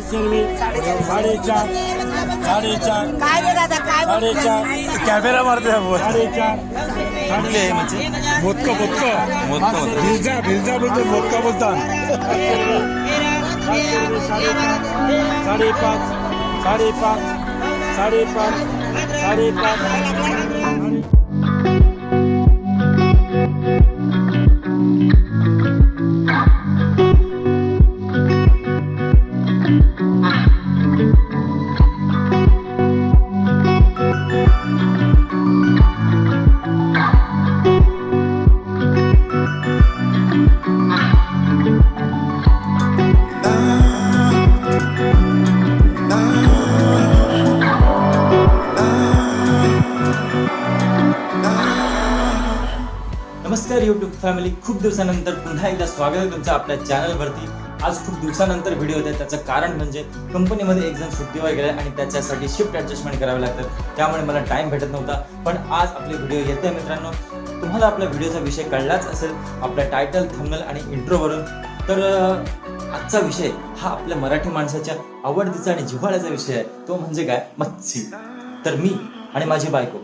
साडेचार साडेचार काय रे दादा काय साडेचार कॅमेरा मारते साडेचार कुठले आहे म्हणजे मोदक मोदक मोदक बोलतो. भिलजा भिलजा बोलतो मोदका बोलतात साडेपाच साडेपाच साडेपाच साडेपाच नमस्कार युट्यूब फॅमिली खूप दिवसानंतर पुन्हा एकदा स्वागत आहे तुमचं आपल्या चॅनलवरती आज खूप दिवसानंतर व्हिडिओ होते त्याचं कारण म्हणजे कंपनीमध्ये एक जण सुट्टीवर गेले आणि त्याच्यासाठी शिफ्ट ॲडजस्टमेंट करावे लागतात. त्यामुळे मला टाइम भेटत नव्हता. पण आज आपले व्हिडिओ येते मित्रांनो. तुम्हाला आपल्या व्हिडिओचा विषय कळलाच असेल आपल्या टायटल थंबनेल आणि इंट्रोवरून तर आजचा विषय हा आपल्या मराठी माणसाच्या आवडतीचा आणि जिव्हाळ्याचा विषय आहे. तो म्हणजे काय? मच्छी. तर मी आणि माझी बायको.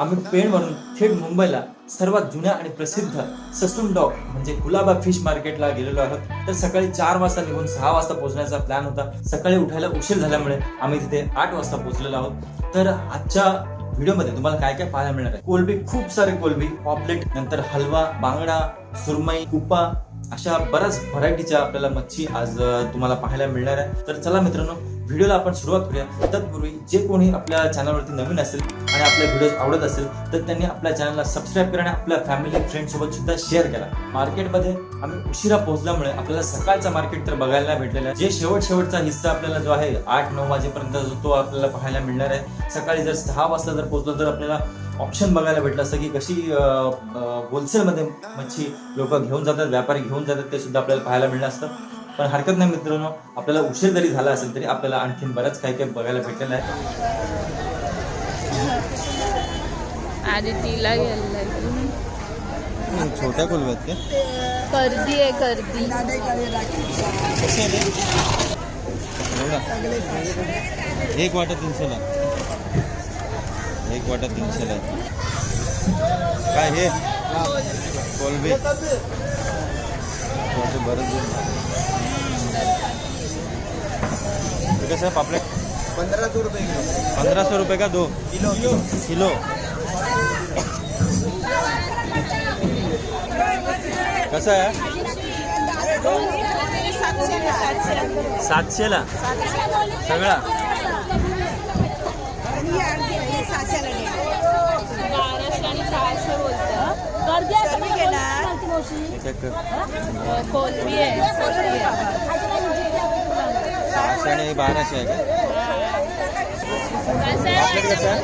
आम्ही पेणवरून थेट मुंबईला सर्वात जुन्या आणि प्रसिद्ध ससून डॉग म्हणजे गुलाबा फिश मार्केटला गेलेलो आहोत. तर सकाळी चार वाजता निघून सहा वाजता पोहोचण्याचा प्लॅन होता. सकाळी उठायला उशीर झाल्यामुळे आम्ही तिथे आठ वाजता पोहोचलेलो आहोत. तर आजच्या व्हिडिओमध्ये तुम्हाला काय काय पाहायला मिळणार आहे? कोलबी खूप सारे कोलबी पॉपलेट नंतर हलवा बांगडा सुरमई कुपा अशा बऱ्याच व्हरायटीच्या आपल्याला मच्छी आज तुम्हाला पाहायला मिळणार आहे. तर चला मित्रांनो व्हिडिओला आपण सुरुवात करूया. तत्पूर्वी जे कोणी आपल्या चॅनलवरती नवीन असेल आणि आपल्या व्हिडिओ आवडत असेल तर त्यांनी आपल्या चॅनलला सबस्क्राईब करा आणि आपल्या फॅमिली फ्रेंड सोबत सुद्धा शेअर करा. मार्केटमध्ये आम्ही उशिरा पोहोचल्यामुळे आपल्याला सकाळचा मार्केट तर बघायला भेटलेलं भेटलेला. आहे जे शेवट शेवटचा हिस्सा आपल्याला जो आहे आठ नऊ वाजेपर्यंत जो तो आपल्याला पाहायला मिळणार आहे. सकाळी जर सहा वाजता जर पोहोचलो तर आपल्याला ऑप्शन बघायला भेटलं. असतं की कशी होलसेलमध्ये मच्छी लोक घेऊन जातात व्यापारी घेऊन जातात ते सुद्धा आपल्याला पाहायला मिळलं असतं. पण हरकत नाही मित्रांनो. आपल्याला उशीर जरी झाला असेल तरी आपल्याला आणखीन बरंच काही काही बघायला भेटलेलं आहे. छोट्या कोलब्या आहेत का? कर्दी आहे कर्दी. ते? एक वाटा तीनशेला. एक वाटा तीनशेला. काय हे? कोलबी. वाटे बरंच जण. हे कसं आहे पापलेट? पंधरा सौ रुपये किलो. पंधरा सौ रुपये का दो किलो. किलो. कसं आहे? सातशेला? सगळा? सहाशे बोलतं. गर्दी असं मी घेणार चेक कर कोलबी आहे कोलबी आहे. सहाशे आणि बाराशे आहे का कसं आहे? पापलेट कसं आहे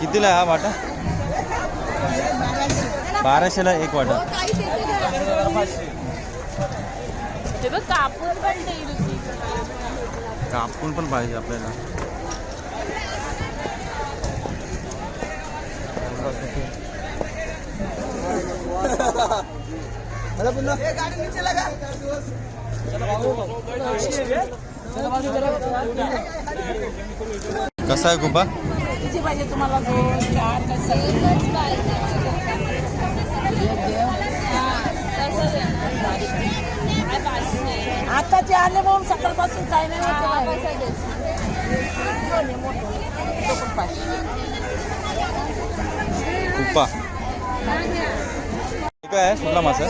कितीला आहे हा वाटा बाराशेला एक वाटा हे बघ कापून पण देईल ती. कापून पण पाहिजे आपल्याला मला पुन्हा. गाडी नीचे लगा. कसा आहे गुब्बा किती पाहिजे तुम्हाला दोन चार? पाचशे? आताचे आले म्हणून सकाळपासून काय नाही हा, माहिती. कुप्पा काय आहे? कुठला मासा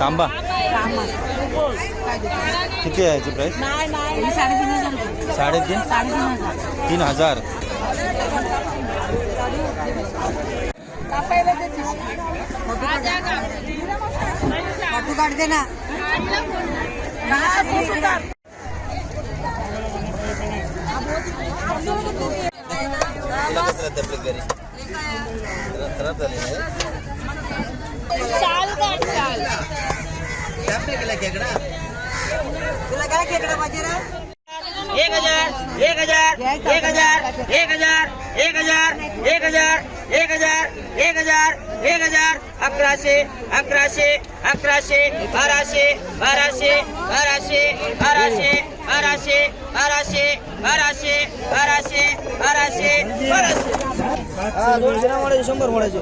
तांबा? किती आहे याची प्राईस साडेतीन? तीन हजार फोटो काढ दे ना हा, फोटो काढ. चाल काढ चाल केला खेकडा तुला काय खेकडा पाहिजे रे एक हजार एक हजार एक हजार एक हजार एक हजार एक हजार एक हजार एक हजार एक हजार अकराशे अकराशे अकराशे बाराशे बाराशे बाराशे बाराशे बाराशे बाराशे बाराशे बाराशे बाराशे बाराशे हा दोनशे ना मोडायचे शंभर मोडायचे.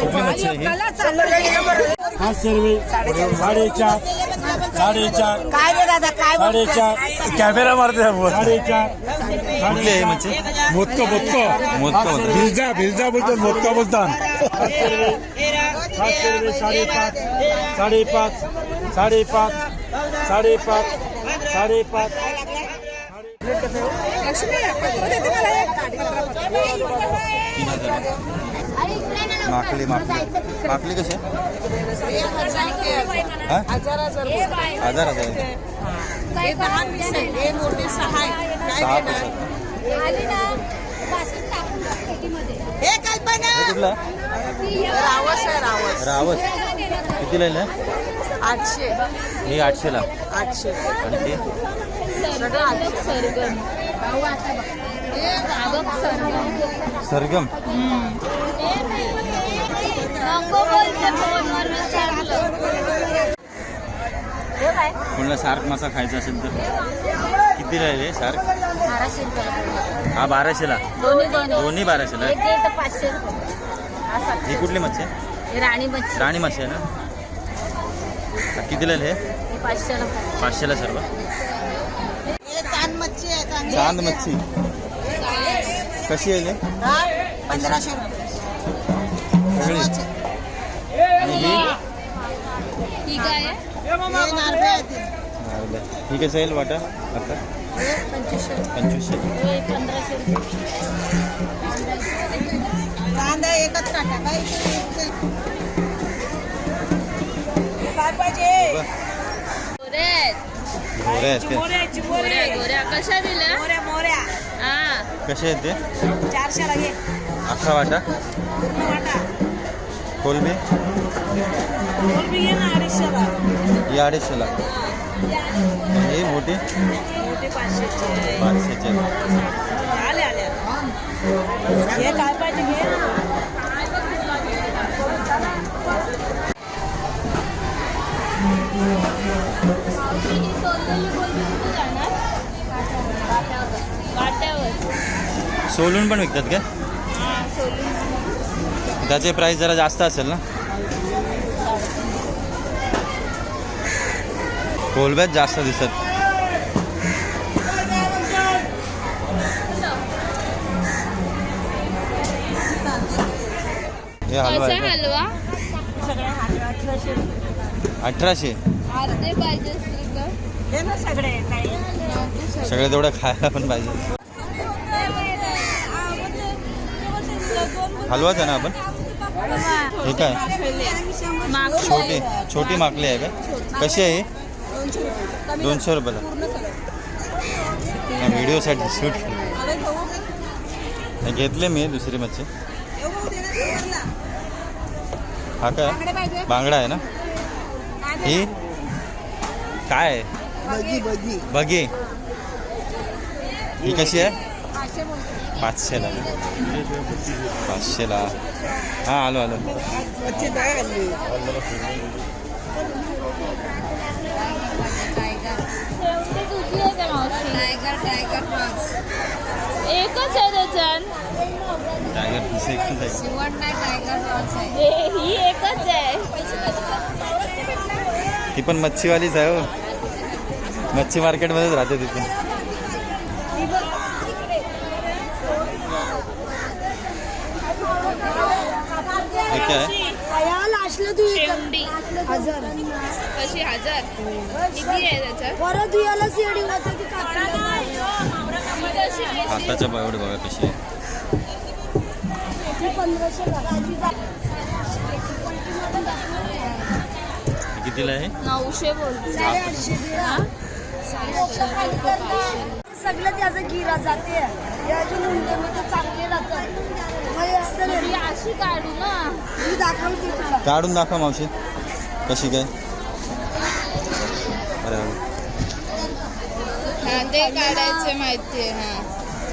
कुठली मच्छी आहे ही साडेचार साडेचार काय रे दादा काय साडेचार कॅमेरा मारते साडेचार कुठली आहे मच्छी मोदक मोदक. मोदकं बोलतात. भिलजा भिलजा बोलतात मोदका बोलतात. साडेपाच साडेपाच साडेपाच साडेपाच साडेपाच. माकली माकली. माकली हा? हजार हजार. सहा कुठला? रावस आहे रावस. रावस. कितीला आहे? आठशे. आठशेला. आठशे. आणि ते? सरगम. म्हणलं सार्क मासा खायचा असेल तर? किती राहिले सार्क हा बाराशेला दोन्ही बाराशेला ही कुठली मच्छी? राणी राणी मच्छी आहे ना? कितीला हे? पाचशेला सर्व? चांद मच्छी. कशी आहे ठीक आहे? सेल वाटा? आता? पंचवीसशे. कांदा एकच काटा काय पाहिजे आहेत. गोऱ्या गोऱ्या कशा दिल्या मोऱ्या मोऱ्या हा. कसे आहेत ते? घे अख्खा वाटा? पूर्ण वाटा. कोलबी कोलबी घे ना अडीचशेला ही अडीचशेला आणि ही मोठी? मोठे पाचशेचे पाचशेचे आले आले. हे काय पाहिजे घे ना. ही सोललेली कोलबी कुठे जाणार वाट्यावर सोलून पण विकतात का? हा सोलून त्याचे प्राईस जरा जास्त असेल ना? कोलब्यात जास्त दिसत. हे हलवा? अठराशे. अर्धे पाहिजे. सगळे तेवढं खायला पण पाहिजे. हलवाच आहे ना आपण? हे काय? छोटी छोटी माकली आहे का? कशी आहे दोनशे रुपयाला. व्हिडिओसाठी शूट हे घेतले मी दुसरी मच्छी. हा काय? बांगडा आहे ना? ही? काय? आहे बघी ही कशी आहे पाचशेला पाचशेला हां आलो आलो एकच आहे त्याच्यान टायगर फिश एकच आहे ही एकच आहे ती पण मच्छीवालीच आहे हो मच्छी मार्केटमध्येच राहते तिथे हे कशी हजार. किती आहे त्याच्यात परत याला सीडी होतं की ही कशी आहे? हाताच्या बावड बघा कशी आहे. हे कितीला आहे? नऊशे बोलते. सगळं त्याचं गिरा जाते. चांगले अशी काढू ना. मी दाखवते तुला. काढून दाखवा मावशी. कशी काय. हा ते काढायचे माहितीये हा.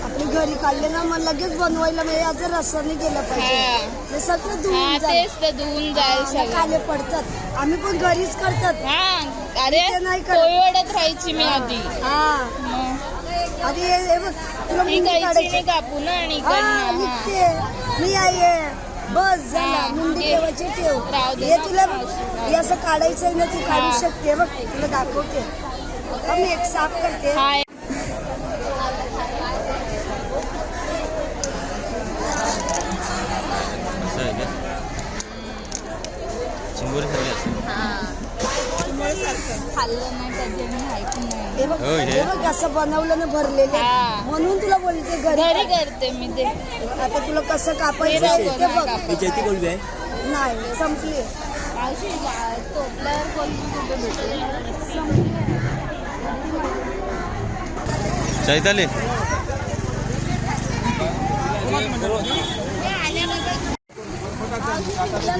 आपली घरी काढले ना मग लगेच बनवायला म्हणजे याचं रसाने गेलं पाहिजे. हा. सगळं धुवून जाईल. काले पडतात. आम्ही पण घरीच करतात. हा. अरे ते नाही करत. पोळी वडत राहायची मी आधी. हा. आधी हे बघ तुला काढायची. कापू ना आणि मी आहे. बस झाला. मुंडी. ठेवायची ठेव. हे. तुला हे. असं काढायचं ना तू काढू. शकते. बघ तुला दाखवते. मी एक साफ करते. खाल्लं नाही कधी मी ऐकून नाही. हे बघ हो, हे. हे. बघ असं बनवलं ना भरलेलं. हा. म्हणून तुला बोलते घरी घरी करते मी ते. आता तुला कसं कापायचं हे आहे बघ, ते कापायचं. नाही संपली. मावशी कुठे भेटेल? चैताली.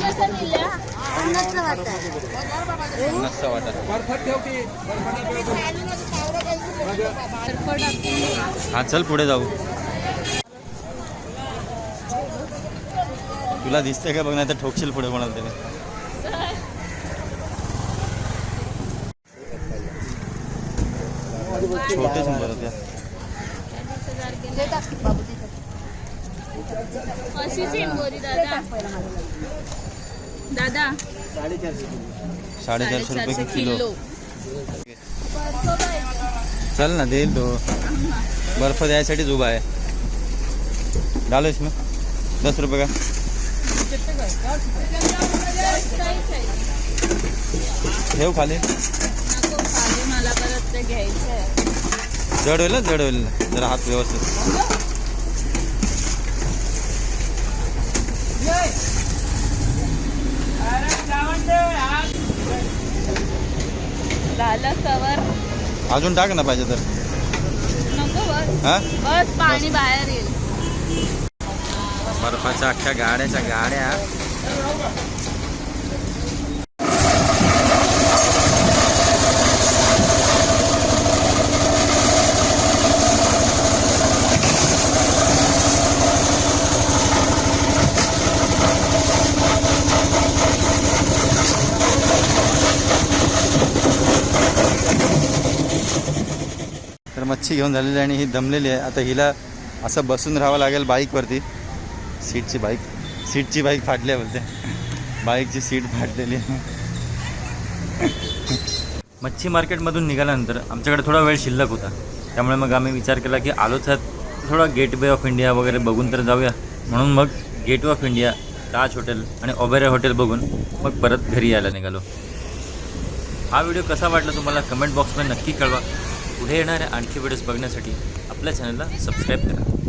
कसं वाटा हा चल पुढे जाऊ. तुला दिसतंय का बघ नाही तर ठोकशील पुढे कोणाला तरी. छोटे चिंबर त्या अशी दादा. दादा? साडेचारशे रुपये साडेचारशे की किलो। किलो। चल ना देईल तो बर्फ द्यायसाठीच उभा आहे डालो इसमें दस रुपये का। ठेव खाली? नको खाली मला परत ते घ्यायचं आहे। जड होईल ना जड होईल जरा हात व्यवस्थित। झालं कवर. अजून टाक ना पाहिजे तर. नको बस. हा? बस पाणी बाहेर येईल. बर्फाच्या अख्ख्या गाड्याच्या गाड्या. मच्छी घेऊन झालेली आहे आणि ही दमलेली आहे. आता हिला असं बसून राहावं लागेल बाईकवरती. सीटची बाईक. सीटची बाईक फाटली आहे बोलते. बाईकची सीट फाटलेली आहे. मच्छी मार्केटमधून निघाल्यानंतर आमच्याकडे थोडा वेळ शिल्लक होता. त्यामुळे मग आम्ही विचार केला की आलोच आहेत. थोडा गेटवे ऑफ इंडिया वगैरे बघून तर जाऊया. म्हणून मग gateway of India Taj hotel आणि ओबेरा हॉटेल बघून मग परत घरी यायला निघालो. हा व्हिडिओ कसा वाटला तुम्हाला कमेंट बॉक्समध्ये नक्की कळवा. पुढे येणाऱ्या आणखी व्हिडिओज बघण्यासाठी आपल्या चॅनलला सबस्क्राईब करा.